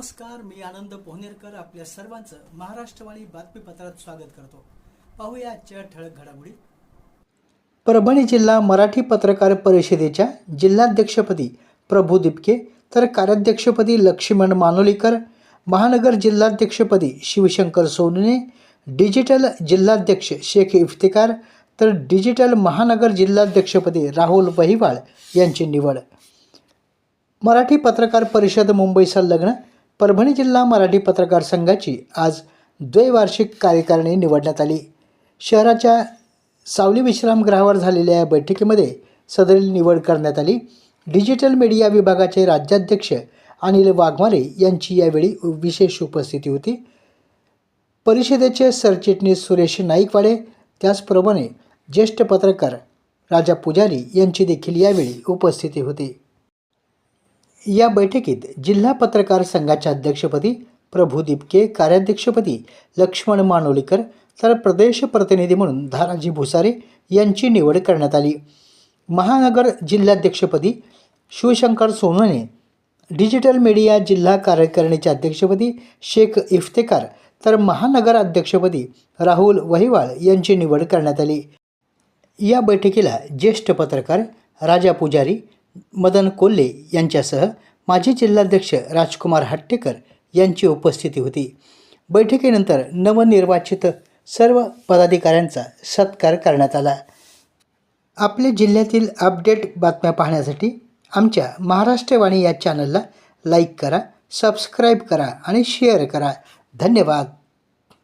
नमस्कार मी आनंद पोहनेरकर आपल्या सर्वांचं महाराष्ट्रवाणी बातमीपत्रात स्वागत करतो. पाहूया आजच्या ठळक घडामोडी. परभणी जिल्हा मराठी पत्रकार परिषदेच्या जिल्हाध्यक्षपदी प्रभू दिपके तर कार्याध्यक्षपदी लक्ष्मण मानोलीकर महानगर जिल्हाध्यक्षपदी शिवशंकर सोनने डिजिटल जिल्हाध्यक्ष शेख इफ्तिकार तर डिजिटल महानगर जिल्हाध्यक्षपदी राहुल वहिवाळ यांची निवड. मराठी पत्रकार परिषद मुंबई संलग्न परभणी जिल्हा मराठी पत्रकार संघाची आज द्वैवार्षिक कार्यकारिणी निवडण्यात आली. शहराच्या सावली विश्रामगृहावर झालेल्या या बैठकीमध्ये सदरील निवड करण्यात आली. डिजिटल मीडिया विभागाचे राज्याध्यक्ष अनिल वाघमारे यांची यावेळी विशेष उपस्थिती होती. परिषदेचे सरचिटणीस सुरेश नाईकवाडे त्याचप्रमाणे ज्येष्ठ पत्रकार राजा पुजारी यांची देखील यावेळी उपस्थिती होती. या बैठकीत जिल्हा पत्रकार संघाच्या अध्यक्षपदी प्रभू दिपके कार्याध्यक्षपदी लक्ष्मण मानोलीकर तर प्रदेश प्रतिनिधी म्हणून धाराजी भुसारे यांची निवड करण्यात आली. महानगर जिल्हाध्यक्षपदी शिवशंकर सोनवणे डिजिटल मीडिया जिल्हा कार्यकारिणीच्या अध्यक्षपदी शेख इफ्तेकार तर महानगर अध्यक्षपदी राहुल वहिवाळ यांची निवड करण्यात आली. या बैठकीला ज्येष्ठ पत्रकार राजा पुजारी मदन कोल्हे यांच्यासह माजी जिल्हाध्यक्ष राजकुमार हट्टेकर यांची उपस्थिती होती. बैठकीनंतर नवनिर्वाचित सर्व पदाधिकाऱ्यांचा सत्कार करण्यात आला. आपले जिल्ह्यातील अपडेट बातम्या पाहण्यासाठी आमच्या महाराष्ट्रवाणी या चॅनलला लाईक करा सबस्क्राईब करा आणि शेअर करा. धन्यवाद.